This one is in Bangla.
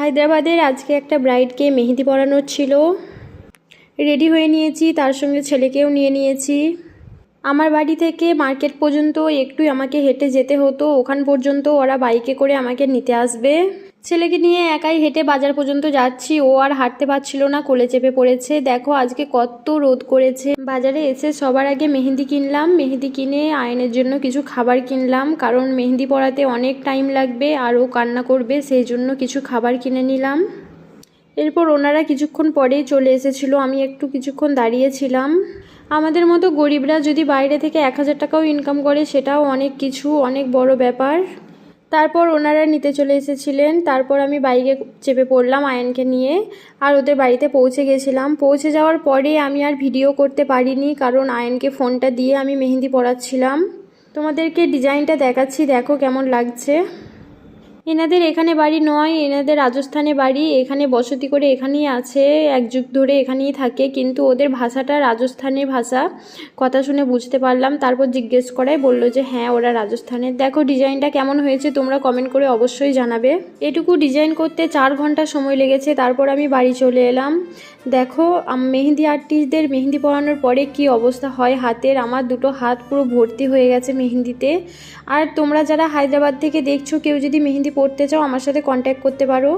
হায়দ্রাবাদের আজকে একটা ব্রাইডকে মেহেদি পরানোর ছিল। রেডি হয়ে নিয়েছি, তার সঙ্গে ছেলেকেও নিয়ে নিয়েছি। আমার বাড়ি থেকে মার্কেট পর্যন্ত একটু আমাকে হেঁটে যেতে হতো, ওখান পর্যন্ত ওরা বাইকে করে আমাকে নিতে আসবে। ছেলেকে নিয়ে একাই হেঁটে বাজার পর্যন্ত যাচ্ছি। ও আর হাঁটতে পারছিল না, কোলে চেপে পড়েছে। দেখো, আজকে কত রোদ করেছে। বাজারে এসে সবার আগে মেহেন্দি কিনলাম। মেহেদি কিনে আয়নের জন্য কিছু খাবার কিনলাম। কারণ মেহেন্দি পরাতে অনেক টাইম লাগবে আর ও কান্না করবে, সেই জন্য কিছু খাবার কিনে নিলাম। এরপর ওনারা কিছুক্ষণ পরেই চলে এসেছিল। আমি একটু কিছুক্ষণ দাঁড়িয়েছিলাম। আমাদের মতো গরিবরা যদি বাইরে থেকে এক হাজার টাকাও ইনকাম করে, সেটাও অনেক কিছু, অনেক বড় ব্যাপার। তারপর ওনারা নিতে চলে এসেছিলেন। তারপর আমি বাইকে চেপে পড়লাম আয়নকে নিয়ে। আর ওদের বাড়িতে পৌঁছে গেছিলাম। পৌঁছে যাওয়ার পরে আমি আর ভিডিও করতে পারিনি, কারণ আয়নকে ফোনটা দিয়ে আমি মেহেন্দি পড়াচ্ছিলাম তোমাদেরকে ডিজাইনটা দেখাচ্ছি, দেখো কেমন লাগছে। এনাদের এখানে বাড়ি নয়, এনাদের রাজস্থানে বাড়ি। এখানে বসতি করে এখানেই আছে, এক যুগ ধরে এখানেই থাকে। কিন্তু ওদের ভাষাটা রাজস্থানের ভাষা। কথা শুনে বুঝতে পারলাম, তারপর জিজ্ঞেস করায় বলল যে হ্যাঁ ওরা রাজস্থানের দেখো, ডিজাইনটা কেমন হয়েছে, তোমরা কমেন্ট করে অবশ্যই জানাবে। এটুকু ডিজাইন করতে চার ঘণ্টা সময় লেগেছে, তারপর আমি বাড়ি চলে এলাম। দেখো মেহেন্দি আর্টিস্টদের মেহেন্দি পরানোর পরে কি অবস্থা হয় হাতের? আমার দুটো হাত পুরো ভর্তি হয়ে গেছে মেহেন্দিতে। আর তোমরা যারা হায়দ্রাবাদ থেকে দেখছ, কেউ যদি মেহেন্দি পড়তে চাও আমার সাথে কন্ট্যাক্ট করতে পারো।